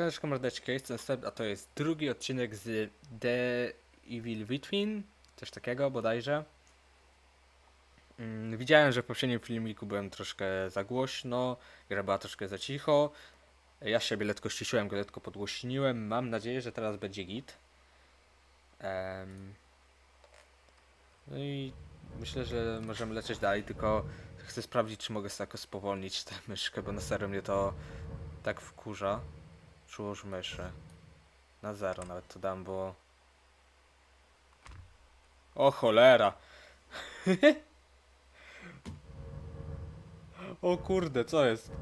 Cześć mordeczki, jestem Seb, a to jest drugi odcinek z The Evil Between, coś takiego bodajże. Mm, widziałem, że w poprzednim filmiku byłem troszkę za głośno, gra była troszkę za cicho. Ja siebie letko ściszyłem, go podgłośniłem. Mam nadzieję, że teraz będzie git. Em, no i myślę, że możemy lecieć dalej, tylko chcę sprawdzić, czy mogę sobie spowolnić tę myszkę, bo na serio mnie to tak wkurza. Przyłóż myszy. Na zero nawet to dam, bo... O cholera! o kurde, co jest?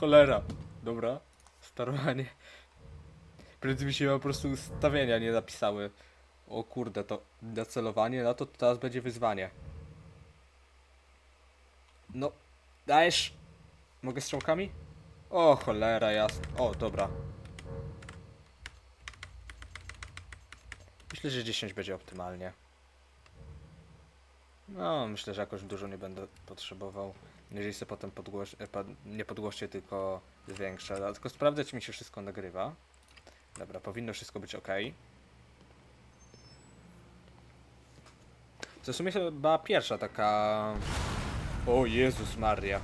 Cholera. Dobra. Sterowanie. Prędzej mi się po prostu ustawienia nie napisały. O kurde, to na celowanie, no to teraz będzie wyzwanie. No, dajesz? Mogę strzałkami? O cholera jasna. O, dobra. Myślę, że 10 będzie optymalnie. No, myślę, że jakoś dużo nie będę potrzebował. Jeżeli sobie potem podgłoś... e, nie podgłoście, tylko zwiększę. Ale Tylko sprawdzę, czy mi się wszystko nagrywa. Dobra, powinno wszystko być ok. To w sumie chyba pierwsza taka... O Jezus Maria.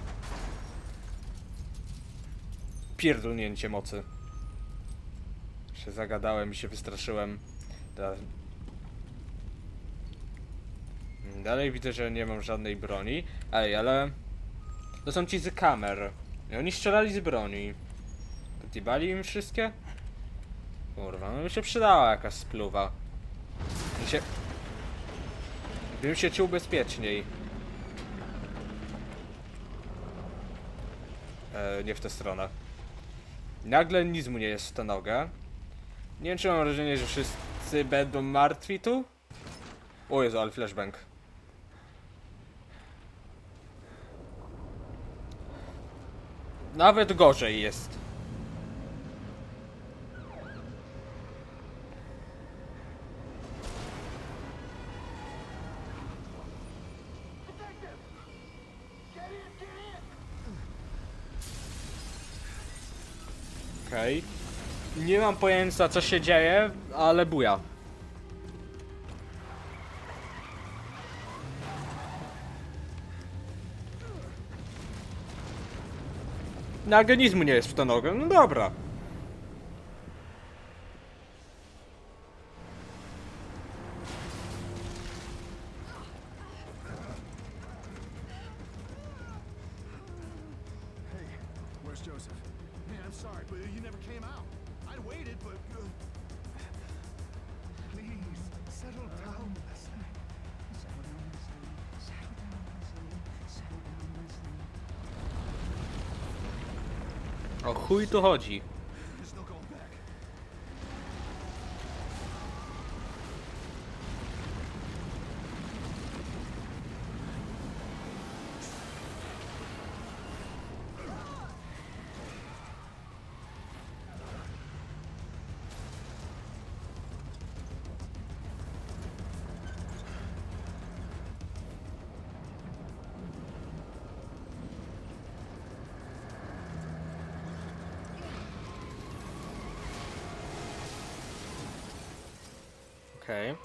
Pierdolnięcie mocy. Się zagadałem i się wystraszyłem. Dalej widzę, że nie mam żadnej broni. Ej, ale... To są ci z kamer. I oni strzelali z broni. Podjebali im wszystkie? Kurwa, no mi się przydała jakaś spluwa. Mi się... Bym się czuł bezpieczniej. E, nie w tę stronę. Nagle nic mu nie jest w tę nogę. Nie wiem, czy mam wrażenie, że wszyscy będą martwi tu? O Jezu, ale flashbang. Nawet gorzej jest. Okej. Nie mam pojęcia co się dzieje, ale buja. Na organizmu nie jest w tę nogę, no dobra. O chuj Okej.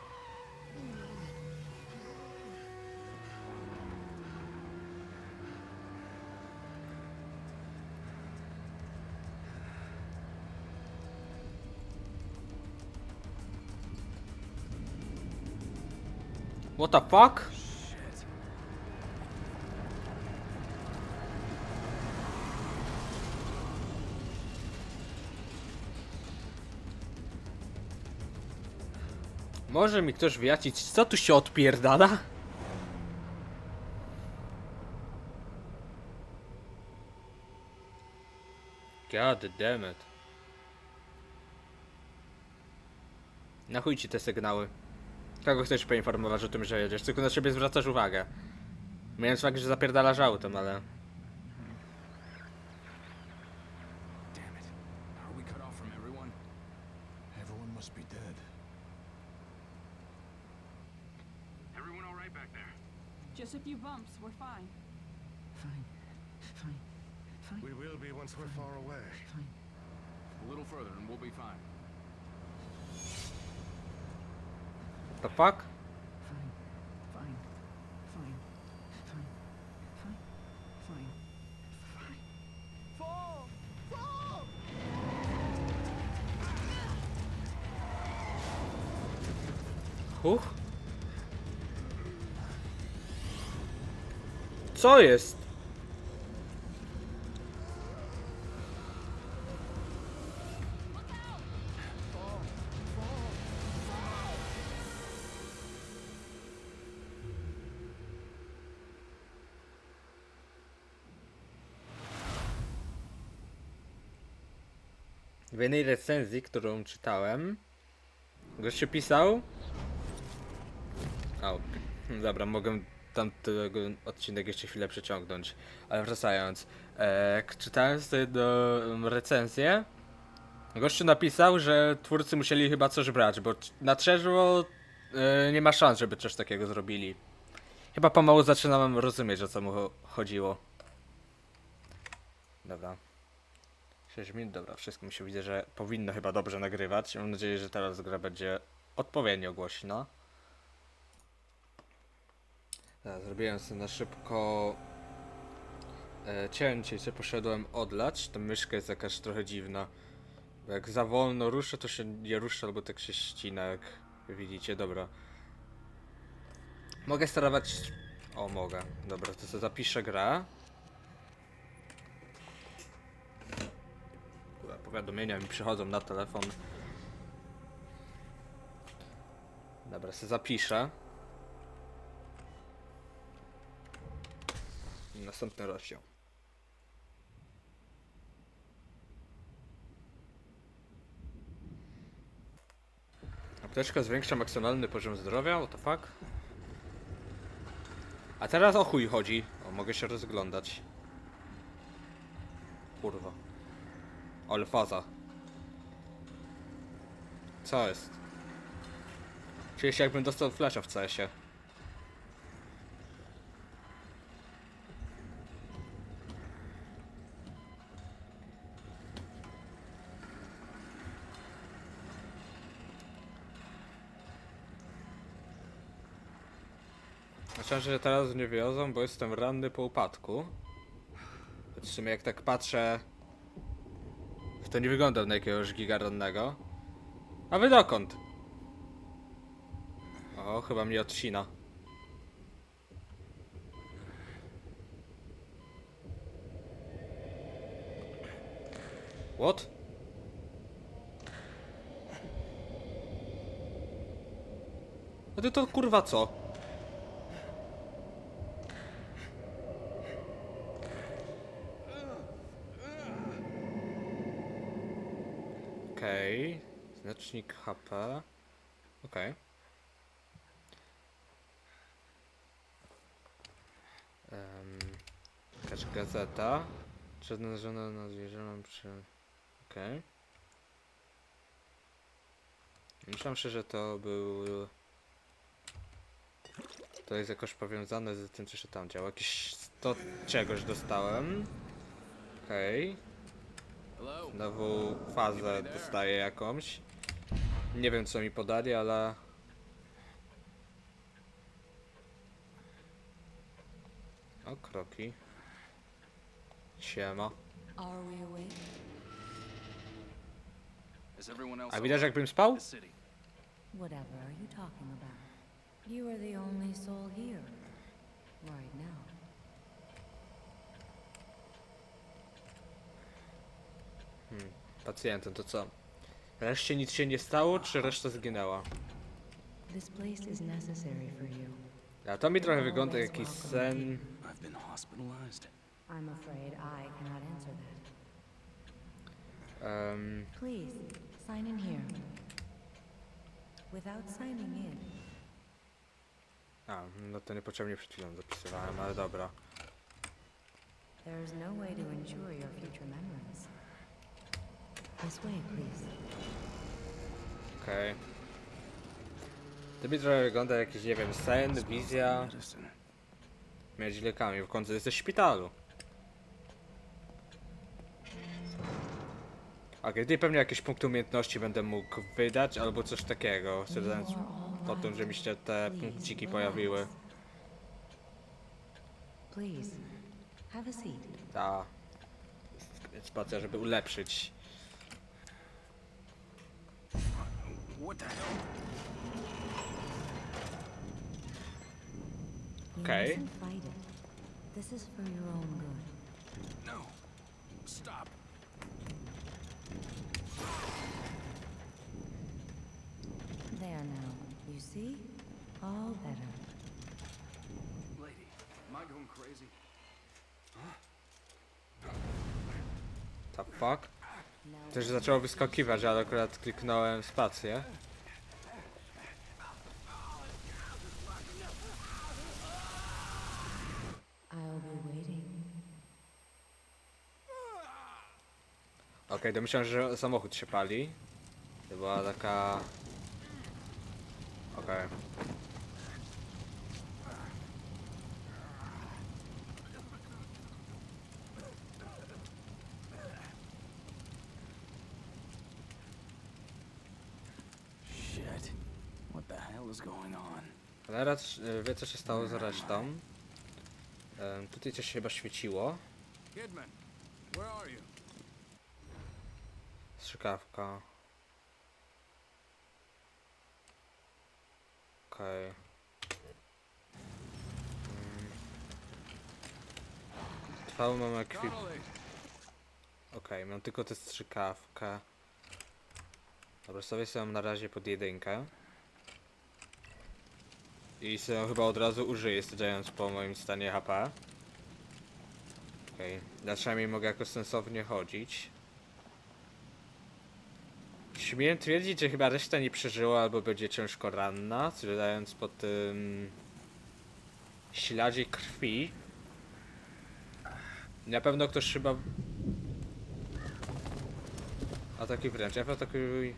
What the fuck? Może mi ktoś wyjaśnić, co tu się odpierdala? God damn it. Na chuj ci te sygnały. Kogo chcesz poinformować o tym, że jedziesz? Tylko na siebie zwracasz uwagę. Mając fakt, że zapierdalasz autem, ale... will be once we're far away. fine. A little further and we'll be fine. What The fuck? Fine, fine, fine, fine, fine, fine, fine. Fall! Fall! Huch. Co jest? W jednej recenzji, którą czytałem, gościu pisał, o, dobra, mogę tamtego odcinek jeszcze chwilę przeciągnąć. Ale wracając, e, czytałem sobie do recenzję, gościu napisał, że twórcy musieli chyba coś brać, bo na trzeźwo e, nie ma szans, żeby coś takiego zrobili. Chyba pomału zaczynam rozumieć, o co mu cho- chodziło. Dobra. 6 minut, dobra, wszystko mi się widzę, że powinno chyba dobrze nagrywać. Mam nadzieję, że teraz gra będzie odpowiednio głośna. Zrobiłem sobie na szybko e, cięcie i poszedłem odlać. Ta myszka jest jakaś trochę dziwna. Jak za wolno ruszę, to się nie rusza, albo tak się ścina, jak widzicie. Dobra. Mogę sterować... O, mogę. Dobra, to sobie zapiszę grę. Powiadomienia mi przychodzą na telefon. Dobra, sobie zapiszę. Następny rozdział. Apteczka zwiększa maksymalny poziom zdrowia, what the fuck? A teraz o chuj chodzi. O, mogę się rozglądać. Kurwa. Ale faza. Co jest? Czuję się jakbym dostał flasha w CS-ie. Myślałem, że teraz mnie wiozą, bo jestem ranny po upadku. Sumie jak tak patrzę... To nie wygląda na jakiegoś gigarannego. A wy dokąd? O, chyba mnie odcina. What? A ty to kurwa co? Okej. Znacznik HP. Okej. Um, jakaś gazeta. Przednażona na zwierzę przy... Okej. Myślałem się, że to był... To jest jakoś powiązane z tym, co się tam działo. Jakieś 100 czegoś dostałem. Okej. Hello? Znowu fazę dostaję jakąś. Nie wiem co mi podali, ale... O, kroki. Siema. A widać jakbym spał? Whatever are you talking about? You are the only soul here. Right now. Pacjentem, to co? Reszcie nic się nie stało, czy reszta zginęła? This place is necessary for you. A to mi trochę wygląda jak jakiś sen... I've been hospitalized. I'm afraid I cannot answer that. Um, Please, sign in here. Without signing in, a, no to niepotrzebnie przed chwilą zapisywałem, ale dobra. there is no way to ensure your future memories. This way, please. Okej. To mi trochę wygląda jak jakiś, nie wiem, sen, wizja. Mieć lekami, w końcu jesteś w szpitalu. Okej, tutaj pewnie jakieś punkty umiejętności będę mógł wydać, albo coś takiego, stwierdzając po tym, że mi się te punkciki pojawiły. Please, have a seat. Ta spacja, żeby ulepszyć. What the hell? Okay. mustn't fight it. This is for your own good. No. Stop. There now. You see? All better. Lady, am I going crazy? Ta fuck? Też zaczęło wyskakiwać, ale akurat kliknąłem spację. Okej, domyślam, że samochód się pali. To była taka... Okej. Shit. What the hell is going on? Y, wie co się stało z resztą. Em, tutaj coś się chyba świeciło. Kidman, where are you? Strzykawka. Okej. Mm. Trwało mam ekwip... Okej, mam tylko tę strzykawkę. Dobra, sobie sobie na razie pod jedynkę. I sobie chyba od razu użyję, studiując po moim stanie HP. Okej, okay. przynajmniej mogę jakoś sensownie chodzić. Śmiem twierdzić, że chyba reszta nie przeżyła albo będzie ciężko ranna, studiując po tym śladzie krwi. Na pewno ktoś chyba Ataki wręcz, ja atakuj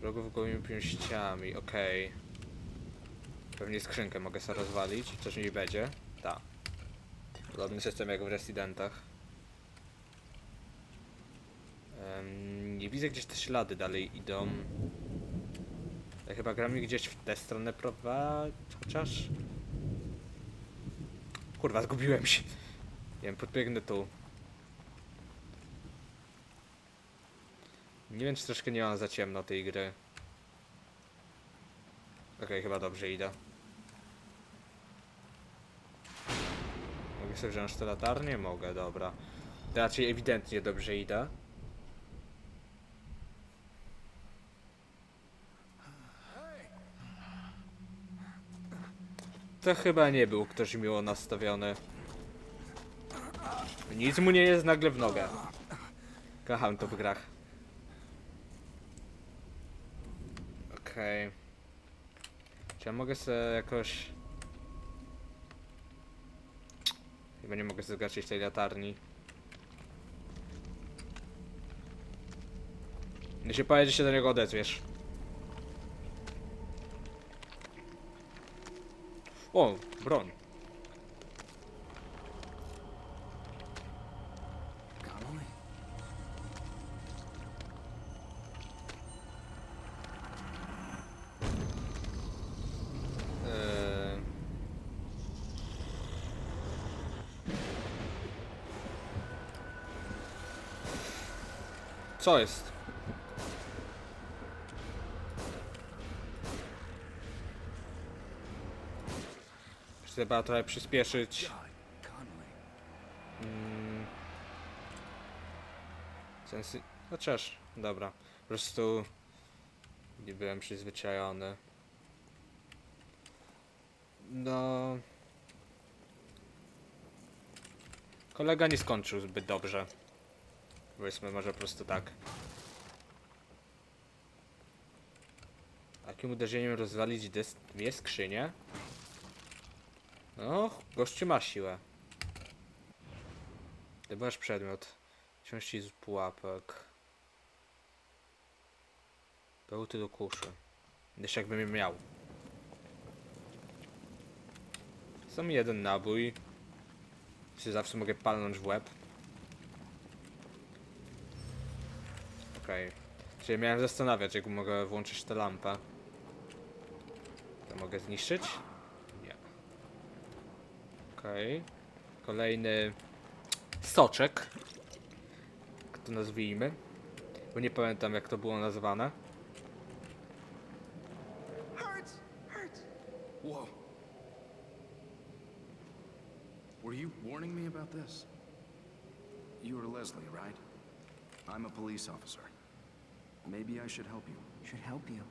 wrogów gołymi pięściami, okej. Pewnie skrzynkę mogę sobie rozwalić, coś mi będzie. Tak. Podobny system jak w Residentach. Em, nie widzę gdzieś te ślady dalej idą. Ja chyba gra mi gdzieś w tę stronę prowadzi, chociaż... Kurwa, zgubiłem się. Nie wiem, podbiegnę tu. Nie wiem, czy troszkę nie mam za ciemno tej gry. Okej, chyba dobrze idę. Sobie wziąć te latarnie? Mogę, dobra. Raczej ewidentnie dobrze idę. To chyba nie był ktoś miło nastawiony. Nic mu nie jest nagle w nogę. Kocham to w grach. Okej. Czy ja mogę sobie jakoś... Chyba nie mogę zgasić tej latarni. Nie powie, że się do niego odezwiesz. O, broń. Co jest? Trzeba trochę przyspieszyć. God, Connolly. Mm. Sensy... Chociaż, dobra. Po prostu nie byłem przyzwyczajony. No... Kolega nie skończył zbyt dobrze. Powiedzmy może po prostu tak. Takim uderzeniem rozwalić dwie skrzynie? No, gościu ma siłę. Wybrasz przedmiot. Części z pułapek. Bełty do kuszy. Jeszcze jakbym je miał. Sam jeden nabój. Się zawsze mogę palnąć w łeb. Okej. Czyli miałem zastanawiać, jak mogę włączyć tę lampę. To mogę zniszczyć? Nie. Okej. Kolejny soczek. Jak to nazwijmy. Bo nie pamiętam jak to było nazwane. Whoa. Were you warning me about this? You are Leslie, right? I'm a police officer. Maybe I should help you. Should help you.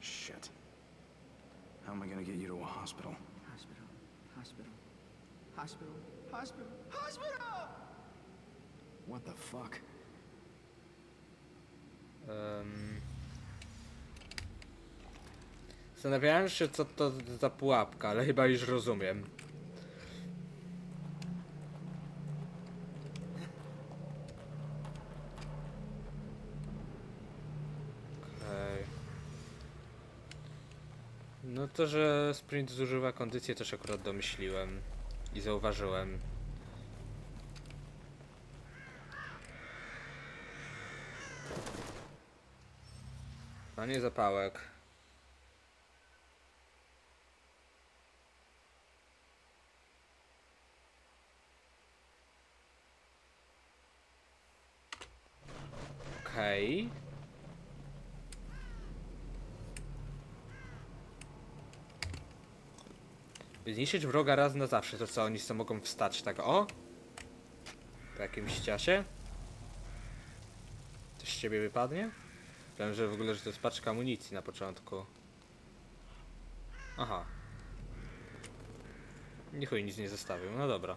Shit. How am I gonna get you to a hospital? Hospital. Hospital. Hospital. Hospital. Hospital! What the fuck? Um... Zastanawiałem się co to za pułapka, ale chyba już rozumiem. To, że sprint zużywa kondycję też akurat domyśliłem i zauważyłem. Panie zapałek. Okej. Zniszczyć wroga raz na zawsze, to co oni sobie mogą wstać tak o? Po jakimś czasie? Coś z ciebie wypadnie? Myślałem, że w ogóle, że to jest paczka amunicji na początku. Aha. Niech nic nie zostawił, no dobra.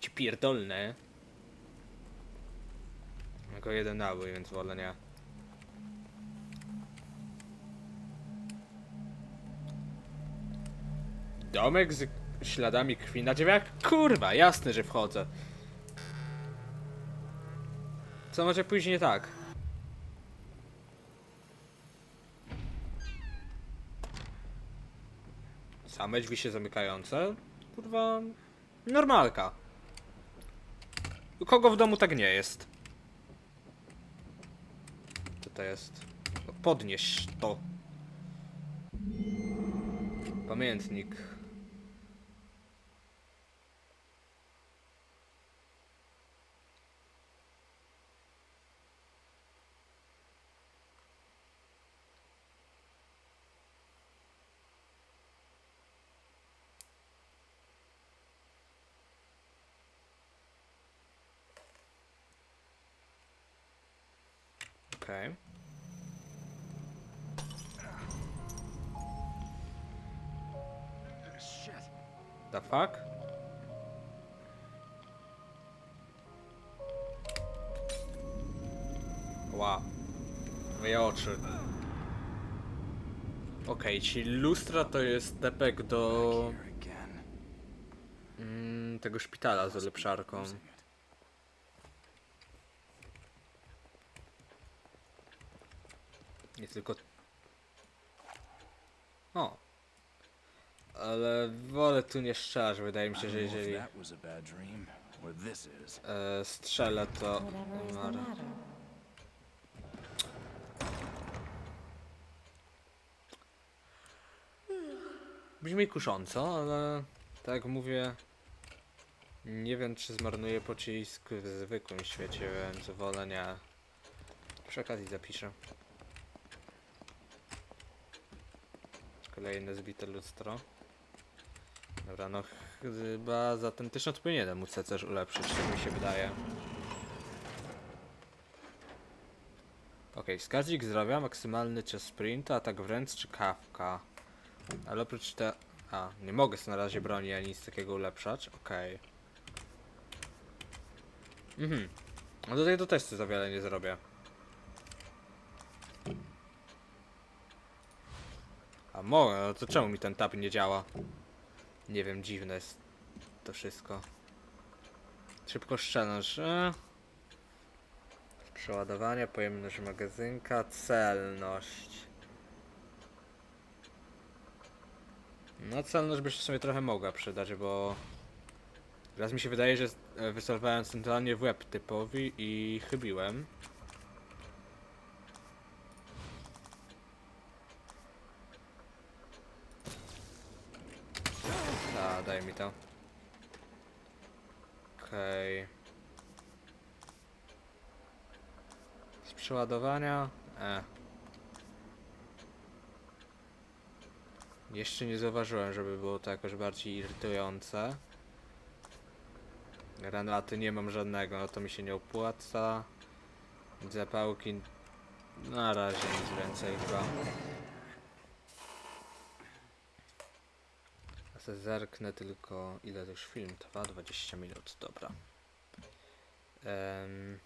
Ci pierdolne. Tylko jeden nabój, więc wolę nie. Domek z śladami krwi na drzwiach? Kurwa, jasne, że wchodzę. Co może pójść nie tak? Same drzwi się zamykające? Kurwa... Normalka. U kogo w domu tak nie jest? Co to jest? No podnieś to. Pamiętnik. Okej, czyli lustra to jest tepek do mm, tego szpitala z it. Nie tylko... O. Ale wolę tu nie strzelać, wydaje mi się, że jeżeli e, strzelę, to the umarę. Brzmi kusząco, ale tak jak mówię, nie wiem czy zmarnuję pocisk w zwykłym świecie, więc wolę nie. Przy okazji zapiszę. Kolejne zbite lustro. Dobra, no chyba za ten tysiąc powinienem móc coś ulepszyć, tak mi się wydaje. Okej, wskaźnik zdrowia, maksymalny czas sprintu, atak wręcz czy kawka. Ale oprócz te... A, nie mogę sobie na razie broni ani nic takiego ulepszać. Okej. Mhm. No tutaj to też za wiele nie zrobię. A mogę, no to czemu mi ten tab nie działa? Nie wiem, dziwne jest to wszystko. Szybko szczelność. E? Przeładowanie, pojemność magazynka, celność. No celność by się w sumie trochę mogła przydać, bo Raz mi się wydaje, że e, wycelowałem centralnie w łeb typowi i chybiłem. A, daj mi to. Okej. Z przeładowania? E. Jeszcze nie zauważyłem, żeby było to jakoś bardziej irytujące. Granaty nie mam żadnego, no to mi się nie opłaca. Zapałki na razie nic więcej chyba. Zerknę tylko ile to już film trwa, 20 minut, dobra. Em,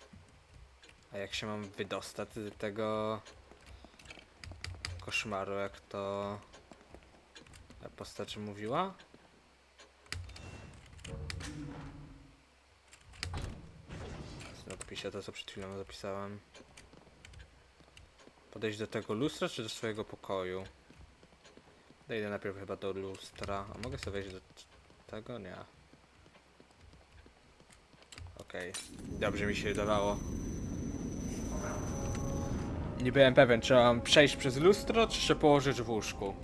a jak się mam wydostać z tego koszmaru, jak to ta postać mówiła? Napiszę to, co przed chwilą zapisałem. Podejść do tego lustra, czy do swojego pokoju? Dejdę najpierw chyba do lustra. A mogę sobie wejść do tego? Nie. Okej. Dobrze mi się wydawało. Nie byłem pewien, czy mam przejść przez lustro, czy się położyć w łóżku.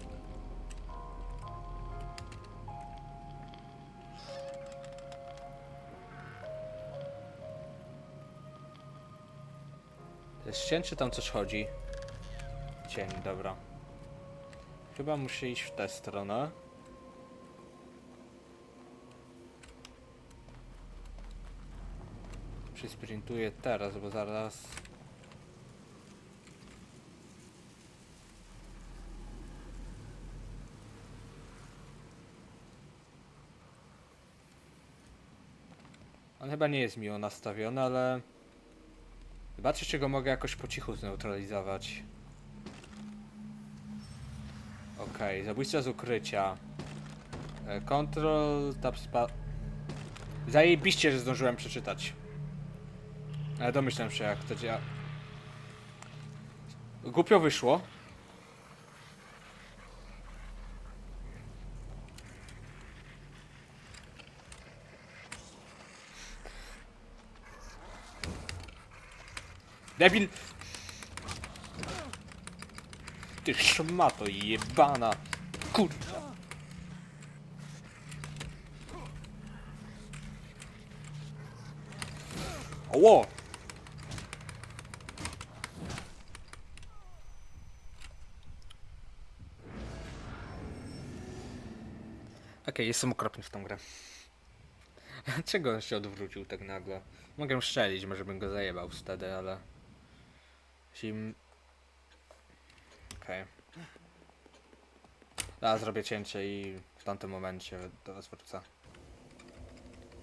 Cień, czy tam coś chodzi? Cień, dobra. Chyba muszę iść w tę stronę. Przysprintuję teraz, bo zaraz... On chyba nie jest miło nastawiony, ale... Zobaczcie, czy go mogę jakoś po cichu zneutralizować. Okej, zabójstwo z ukrycia. E, Control, tab spa... Zajebiście, że zdążyłem przeczytać. Ale domyślam się, jak to działa. Głupio wyszło. Debil! Ty szmato jebana! Kurwa! Oło! Okej, jestem okropny w tą grę. Czego on się odwrócił tak nagle? Mogę strzelić, może bym go zajebał wtedy, ale... Sim... Okej. Okay. zrobię cięcie i w tamtym momencie do was wrócę.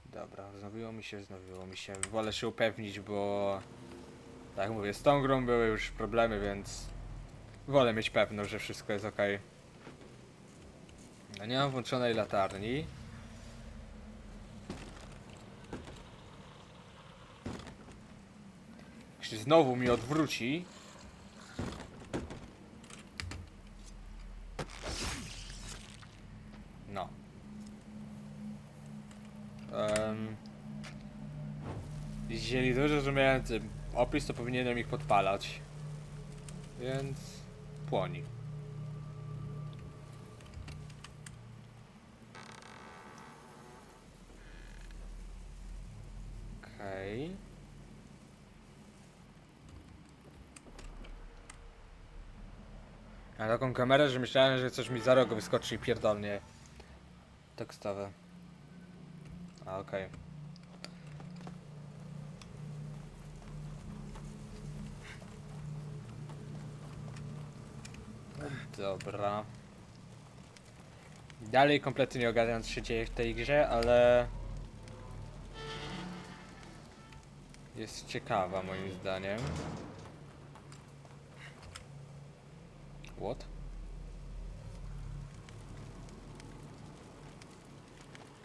Dobra, wznowiło mi się, wznowiło mi się. Wolę się upewnić, bo... Tak jak mówię, z tą grą były już problemy, więc... Wolę mieć pewność, że wszystko jest ok. No nie mam włączonej latarni. Jeśli znowu mi odwróci... No. Um, jeżeli dobrze zrozumiałem ten opis, to powinienem ich podpalać. Więc... Płoni. Okej. Ja taką kamerę, że myślałem, że coś mi za rogu wyskoczy i pierdolnie tekstowe. A, okej. Dobra. Dalej kompletnie nie ogarniam co się dzieje w tej grze, ale... Jest ciekawa moim zdaniem. What?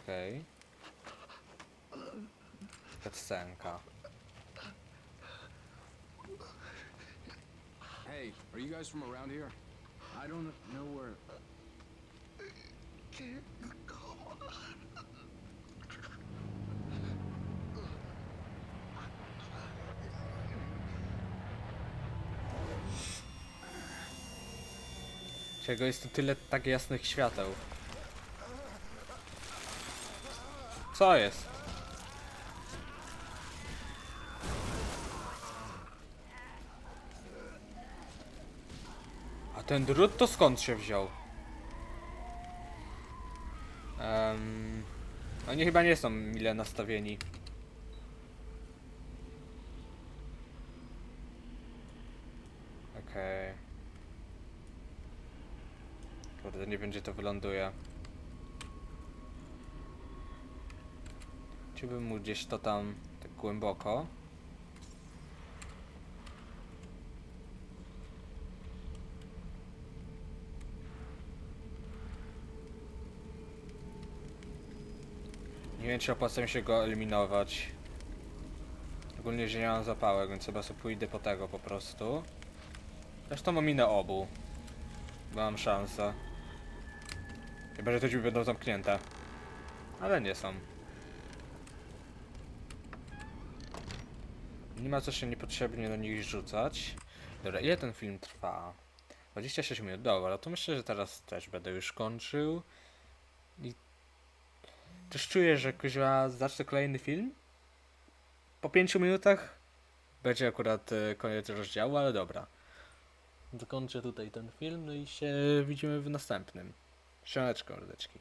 Okej. Okay. Cutscenka. Hey, are you guys from around here? I don't know where. Uh, uh, Czego jest tu tyle tak jasnych świateł? Co jest? A ten drut to skąd się wziął? Um, oni chyba nie są mile nastawieni. Okej. Kurde, nie wiem gdzie to wyląduje. Chciałbym mu gdzieś to tam tak głęboko. Nie wiem czy opłaca mi się go eliminować. Ogólnie, że nie mam zapałek, więc chyba sobie pójdę po tego po prostu. Zresztą ominę obu. Bo Mam szansę. Chyba, że te drzwi będą zamknięte. Ale nie są. Nie ma co się niepotrzebnie do nich rzucać. Dobra, ile ten film trwa? 26 minut, dobra, to myślę, że teraz też będę już kończył. I też czuję, że kuźwa zacznę kolejny film. Po 5 minutach będzie akurat e, koniec rozdziału, ale dobra. Dokończę tutaj ten film, no i się widzimy w następnym. Słoneczko, mordeczki.